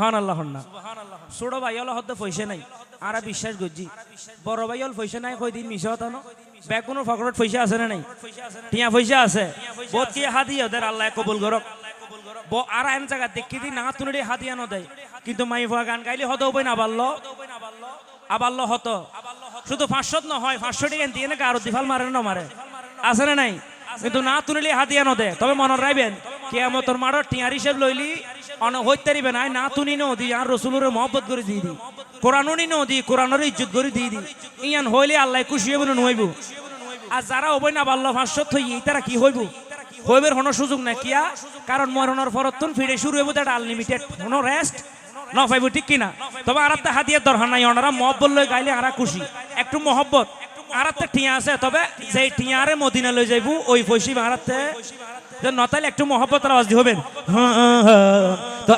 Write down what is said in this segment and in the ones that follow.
হান আল্লাহ না ছোট ভাই হল হতে পয়সা নাই। আরা বিশ্বাস করছি। বড় ভাই হল পয়সা নাই কই দিন মিশা হতো না বেগুনের ফকরত পয়সা আছে না নাই? টিয়া পয়সা আছে। বহুত কি হাদি ওদের আল্লাহ কবুল করক। ব- আর এন জায়গা দেখি দি না তুলে হাতিয়া ন দেয়। কিন্তু মাই ভুয়া গান গাইলে হতো বই না বাড়লো আবাল্য হতো। শুধু পাঁচশো নহয় পাঁচশো টাকা দিয়ে আরও দিফাল মারে। না মারে। আছে না নাই? কিন্তু না তুলিলে হাতিয়া ন দে তবে মনে রাখবেন কেয়ামতর হিসেব লইলি, অন হইতে না না তুনি ন দি আর রসুলের মহব্বত করে দিয়ে দি নি ন দি কোরআনের ইজ্জত করে দিয়ে দি। ইয়ান হইলে আল্লাহ খুশি হইব না নইব আর যারা হবই না বাল্য পাঁচশো থই তারা কি হইব? হইবের কোনো সুযোগ নাই কিয়া কারণ মরণের পরতন ফিরে শুরু হইব এটা আনলিমিটেড কোনো রেস্ট ন পাইব ঠিক কিনা? তবে আর হাতিয়ার দরকার নাই, ওনারা মহব্বত গাইলে আরা খুশি। একটু মহব্বত। আর একটা টিয়া আছে, তবে যেই টিয়ারে মদিনা লই যাইবো, ওই পয়সি ভাড়াতে যে নতাইলে একটু মহব্বত আওয়াজ দিয়ে হবেন তো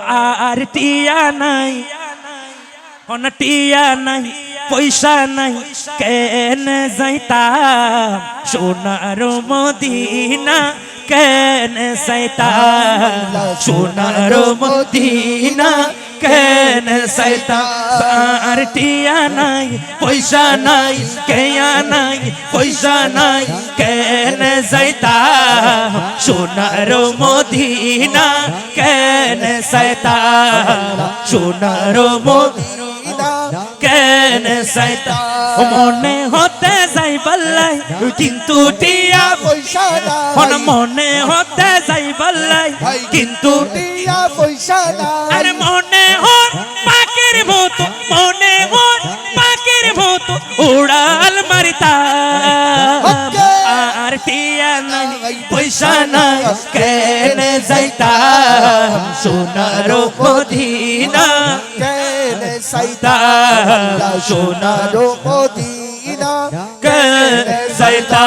আর টিয়া নাই অন টিয়া নাই, পয়সা নাই, কেন যাইতাম সোনার মদিনা কেন যাইতাম সোনার মদিনা কেন আর টিয়া নাই, পয়সা নাই, কেয়া নাই, পয়সা নাই, কেন যাইতাম সোনার মদিনা, কেন যাইতাম সোনার মদিনা, কেন সাইতা মনে হতে যাই পাল্লাই কিন্তু টিয়া পয়সা মনে হতে যাই পাল্লাই কিন্তু টিয়া পয়সা উড়াল মারিতা। আর টিয়া নাই পয়সা নাই কেন যাইতা? সোনার মদিনা। কেন সাইতা সোনার মদিনা। কেন যাইতা?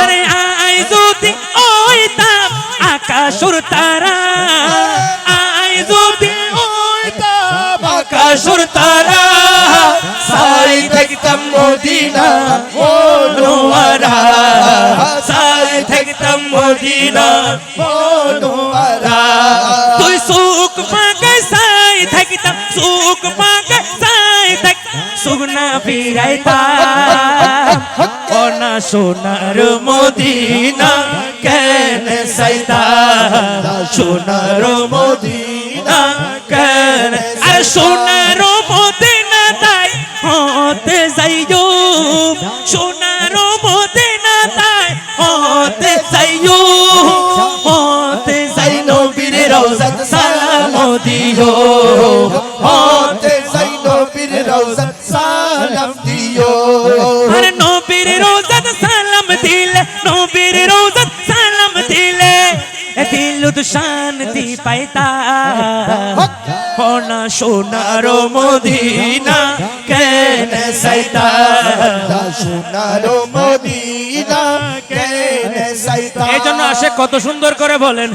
আরে আই যদি ওইতাম আকাশুর তারা। আই যদি ওইতাম আকাশুর তারা। সাই দেখতাম মদিনা, ও নোয়ারা, সাই দেখতাম মদিনা, ও নোয়ারা। তুই সুখ পাগে সাই থাকিতাম, সুখ পাগে সাই থাক সুগনা ফিরাইতাম। অনা সোনার মদিনা, কেন সাইতা সোনার মদিনা হতে যাইও। সোনার মদিনা তাই হতে যাইও। হতে যাই নবীর রওজা সালাম দিও। হতে যাই নবীর রওজা সালাম দিও। আর নবীর রোজাত সালাম দিলে, নবীর রোজাত সালাম দিলে দিল তো শান্তি পাইতা। হনা সোনার মদিনা কেন সাইতা সোনার মদিনা কেন সাইতা এই জন্য আসে কত সুন্দর করে বলেন